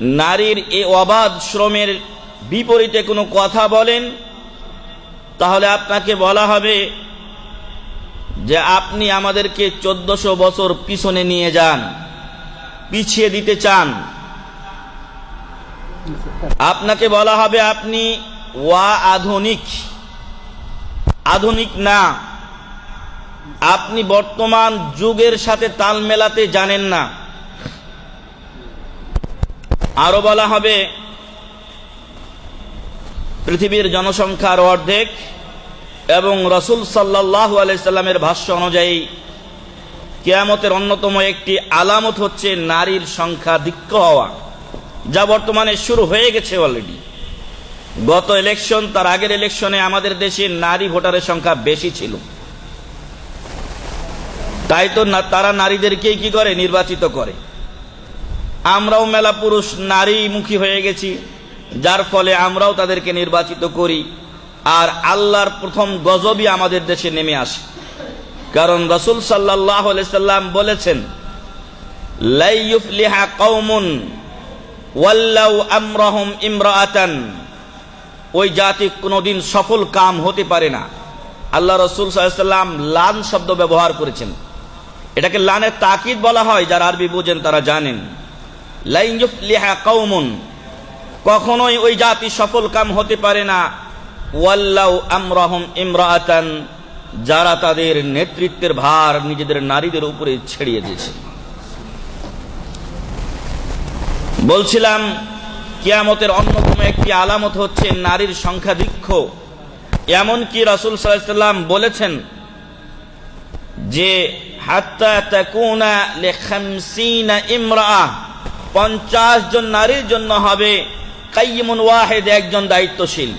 নারীর এ অবাধ শ্রমের বিপরীতে কোনো কথা বলেন, তাহলে আপনাকে বলা হবে যে আপনি আমাদেরকে চোদ্দশো বছর পিছনে নিয়ে যান, পিছিয়ে দিতে চান। আপনাকে বলা হবে আপনি ওয়া আধুনিক। আধুনিক না। আপনি বর্তমান যুগের সাথে তাল মেলাতে জানেন না। আরও বলা হবে, পৃথিবীর জনসংখ্যার অর্ধেক এবং রসুল সাল্লাহ আলাইসাল্লামের ভাষ্য অনুযায়ী কেয়ামতের অন্যতম একটি আলামত হচ্ছে নারীর সংখ্যা ধিক্ষ হওয়া। যা বর্তমানে শুরু হয়ে গেছে অলরেডি গত ইলেকশন তার আগের ইলেকশনে আমাদের দেশে নারী ভোটারের সংখ্যা বেশি ছিল। তাই তো তারা নারীদেরকেই কি করে? নির্বাচিত করে। আমরাও মেলা পুরুষ, নারীমুখী হয়ে গেছি। যার ফলে আমরাও তাদেরকে নির্বাচিত করি। আর আল্লাহর প্রথম গজবই আমাদের দেশে নেমে আসে। কারণ রসুল সাল্লাহ সাল্লাম বলেছেন লাইয়ুফলিহা কৌমুন ওয়াল্লাউ আমরহম ইমরাআতান। ওই জাতি কোনোদিন সফল কাম হতে পারে না। আল্লাহ রসুল সাল্লাম লান শব্দ ব্যবহার করেছেন। এটাকে লানের তাকিদ বলা হয়, যারা আরবি বুঝেন তারা জানেন। লাইফলিহা কৌমুন কখনোই ওই জাতি সফল কাম হতে পারে না। ওয়াল্লাউ আমরহম ইমরাআতান, যারা তাদের নেতৃত্বের ভার নিজেদের নারীদের উপরে ছেড়িয়ে দিয়েছে। বলছিলাম, কিয়ামতের অন্যতম একটি আলামত হচ্ছে নারীর সংখ্যাধিক্ষ এমনকি রাসুল সাল্লাম বলেছেন যে, হাত্তা তাকুনা লেখামসিনা ইমরা পঞ্চাশ জন নারীর জন্য হবে। কাইমুন ওয়াহেদ একজন দায়িত্বশীল।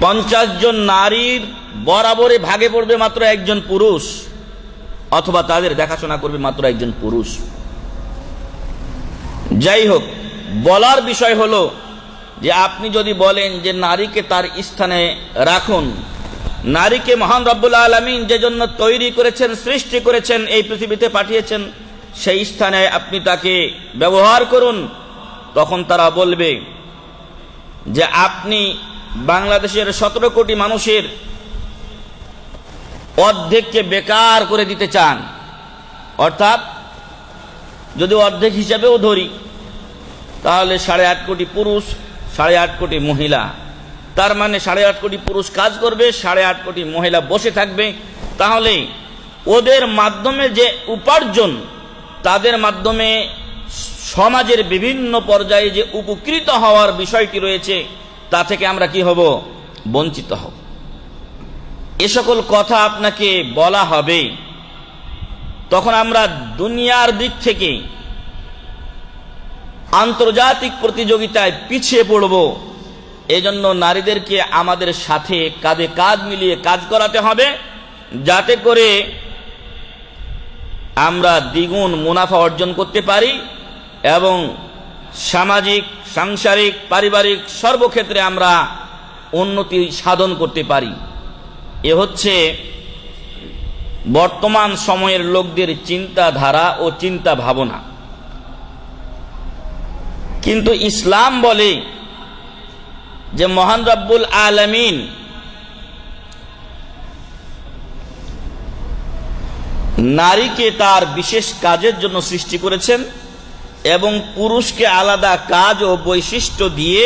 পঞ্চাশ জন নারীর বরাবরে ভাগে পড়বে মাত্র একজন পুরুষ, অথবা তাদের দেখাশোনা করবে মাত্র একজন পুরুষ। যাই হোক বলার বিষয় হলো যে আপনি যদি বলেন যে নারীকে তার স্থানে রাখুন, নারীকে মহান রব্বুল্লা আলমিন যে জন্য তৈরি করেছেন, সৃষ্টি করেছেন, এই পৃথিবীতে পাঠিয়েছেন সেই স্থানে আপনি তাকে ব্যবহার করুন, তখন তারা বলবে যে আপনি বাংলাদেশের সতেরো কোটি মানুষের অর্ধেককে বেকার করে দিতে চান। অর্থাৎ যদি অর্ধেক হিসাবেও ধরি, তাহলে সাড়ে আট কোটি পুরুষ, সাড়ে আট কোটি মহিলা। তার মানে সাড়ে আট কোটি পুরুষ কাজ করবে, সাড়ে আট কোটি মহিলা বসে থাকবে। তাহলে ওদের মাধ্যমে যে উপার্জন তাদের মাধ্যমে সমাজের বিভিন্ন পর্যায়ে যে উপকৃত হওয়ার বিষয়টি রয়েছে, তা থেকে আমরা কি হব? বঞ্চিত হব। এ সকল কথা আপনাকে বলা হবে। তখন আমরা দুনিয়ার দিক থেকে আন্তর্জাতিক প্রতিযোগিতায় পিছিয়ে পড়ব। এজন্য নারীদেরকে আমাদের সাথে কাঁধে কাঁধ মিলিয়ে কাজ করাতে হবে, যাতে করে আমরা দ্বিগুণ মুনাফা অর্জন করতে পারি এবং সামাজিক, সাংসারিক, পারিবারিক সর্বক্ষেত্রে আমরা উন্নতি সাধন করতে পারি। এ হচ্ছে বর্তমান সময়ের লোকদের চিন্তাধারা ও চিন্তা ভাবনা কিন্তু ইসলাম বলে যে মহান রব্বুল আলমিন নারীকে তার বিশেষ কাজের জন্য সৃষ্টি করেছেন এবং পুরুষকে আলাদা কাজ ও বৈশিষ্ট্য দিয়ে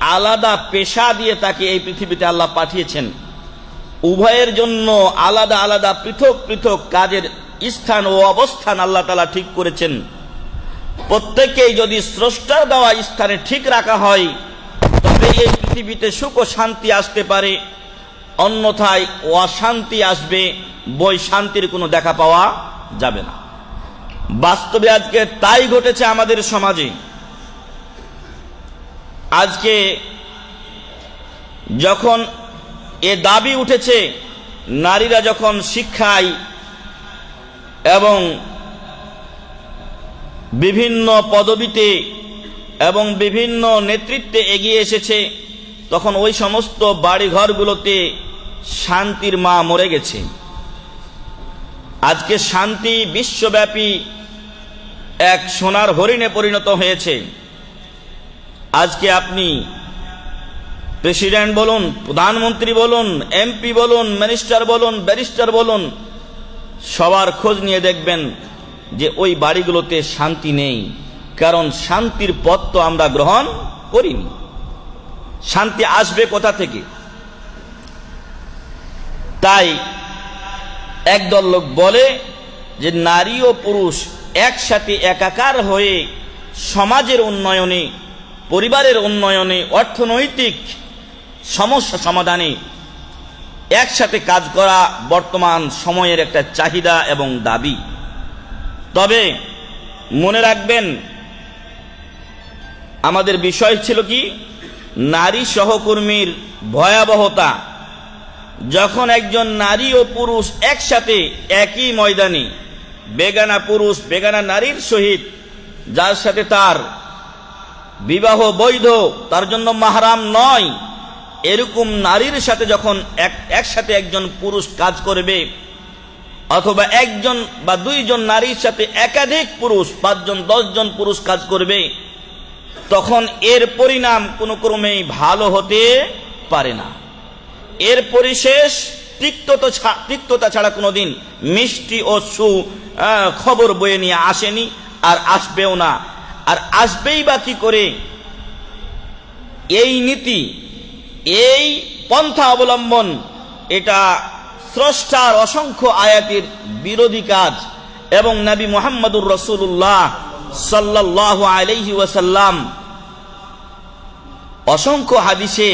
আলাদা পেশা দিয়ে তাকে এই পৃথিবীতে আল্লাহ পাঠিয়েছেন। উভয়ের জন্য আলাদা আলাদা পৃথক পৃথক কাজের স্থান ও অবস্থান আল্লাহ তালা ঠিক করেছেন। প্রত্যেকেই যদি স্রষ্টার দেওয়া স্থানে ঠিক রাখা হয়, তবে এই পৃথিবীতে সুখ ও শান্তি আসতে পারে। অন্যথায় অশান্তি আসবে, বই শান্তির কোনো দেখা পাওয়া যাবে না। বাস্তবে আজকে তাই ঘটেছে আমাদের সমাজে। আজকে যখন এ দাবি উঠেছে, নারীরা যখন শিক্ষায় এবং বিভিন্ন পদবিতে এবং বিভিন্ন নেতৃত্বে এগিয়ে এসেছে, তখন ওই সমস্ত বাড়িঘরগুলোতে শান্তির মা মরে গেছে। আজকে শান্তি বিশ্বব্যাপী এক সোনার হরিণে পরিণত হয়েছে। আজকে আপনি প্রেসিডেন্ট বলুন, প্রধানমন্ত্রী বলুন, এমপি বলুন, মিনিস্টার বলুন, ব্যারিস্টার বলুন, সবার খোঁজ নিয়ে দেখবেন যে ওই বাড়িগুলোতে শান্তি নেই। কারণ শান্তির পথ তো আমরা গ্রহণ করিনি। শান্তি আসবে কোথা থেকে? তাই একদল লোক বলে যে নারী ও পুরুষ একসাথে একাকার হয়ে সমাজের উন্নয়নে, পরিবারের উন্নয়নে, অর্থনৈতিক সমস্যা সমাধানে একসাথে কাজ করা বর্তমান সময়ের একটা চাহিদা এবং দাবি। তবে মনে রাখবেন, আমাদের বিষয় ছিল কি? নারী সহকর্মীর ভয়াবহতা যখন একজন নারী ও পুরুষ একসাথে একই ময়দানে, বেগানা পুরুষ বেগানা নারীর সহিত, যার সাথে তার বিবাহ বৈধ, তার জন্য মাহারাম নয়, এরকম নারীর সাথে যখন এক, একসাথে একজন পুরুষ কাজ করবে, অথবা একজন বা দুইজন নারীর সাথে একাধিক পুরুষ, পাঁচজন, দশজন পুরুষ কাজ করবে, তখন এর পরিণাম কোনো ক্রমেই ভালো হতে পারে না। এর পরিশেষ তিক্ততা তিক্ততা ছাড়া কোনোদিন মিষ্টি ও সু খবর বয়ে নিয়ে আসেনি আর আসবেও না। আর আসবেই বা কি করে? এই নীতি, এই পন্থা অবলম্বন, এটা স্রষ্টার অসংখ্য আয়াতের বিরোধী কাজ এবং নবী মোহাম্মদুর রসুল্লাহ সাল্লাহ আলহি ওয়াসাল্লাম অসংখ্য হাদিসে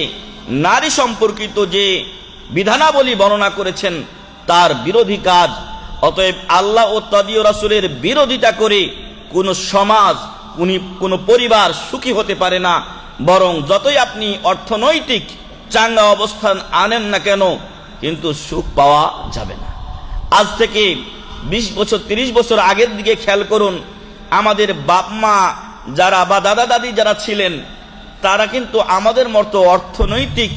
নারী সম্পর্কিত যে বিধানাবলী বর্ণনা করেছেন, তার বিরোধী কাজ। অতএব আল্লাহ ও তদীয় রাসুলের বিরোধিতা করে কোনো সমাজ, কোন, কোনো পরিবার সুখী হতে পারে না। বরং যতই আপনি অর্থনৈতিক চাঙ্গা অবস্থান আনেন না কেন, কিন্তু সুখ পাওয়া যাবে না। আজ থেকে বিশ বছর, তিরিশ বছর আগের দিকে খেয়াল করুন, আমাদের বাপ মা যারা বা দাদা দাদি যারা ছিলেন তারা কিন্তু আমাদের মতো অর্থনৈতিক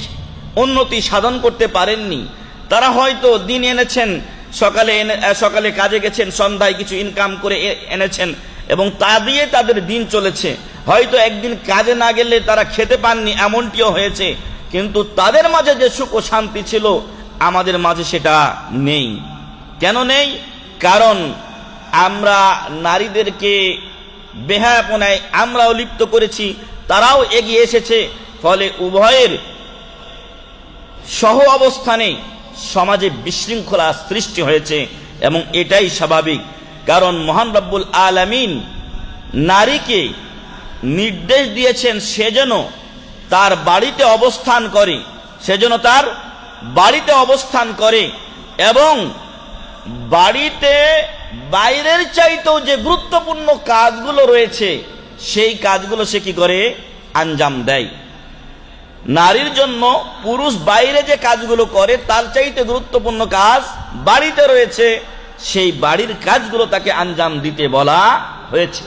উন্নতি সাধন করতে পারেননি। তারা হয়তো দিন এনেছেন, সকালে এনে সকালে কাজে গেছেন, সন্ধ্যায় কিছু ইনকাম করে এনেছেন এবং তা দিয়ে তাদের দিন চলেছে। হয়তো একদিন কাজে না গেলে তারা খেতে পাননি এমনটিও হয়েছে। কিন্তু তাদের মাঝে যে সুখ ও শান্তি ছিল, আমাদের মাঝে সেটা নেই। কেন নেই? কারণ আমরা নারীদেরকে বেহায়াপনায় আমরাও লিপ্ত করেছি তারাও এগিয়ে এসেছে, ফলে উভয়ের সহ অবস্থানে সমাজে বিশৃঙ্খলা সৃষ্টি হয়েছে এবং এটাই স্বাভাবিক। কারণ মহান রব্বুল আলামিন নারীকে নির্দেশ দিয়েছেন সে যেন তার বাড়িতে অবস্থান করে সেজন্য তার বাড়িতে অবস্থান করে এবং বাড়িতে বাইরের চাইতেও যে গুরুত্বপূর্ণ কাজগুলো রয়েছে সেই কাজগুলো সে কি করে? আঞ্জাম দেয়। নারীর জন্য পুরুষ বাইরে যে কাজগুলো করে, তার চাইতে গুরুত্বপূর্ণ কাজ বাড়িতে রয়েছে। সেই বাড়ির কাজগুলো তাকে আঞ্জাম দিতে বলা হয়েছে।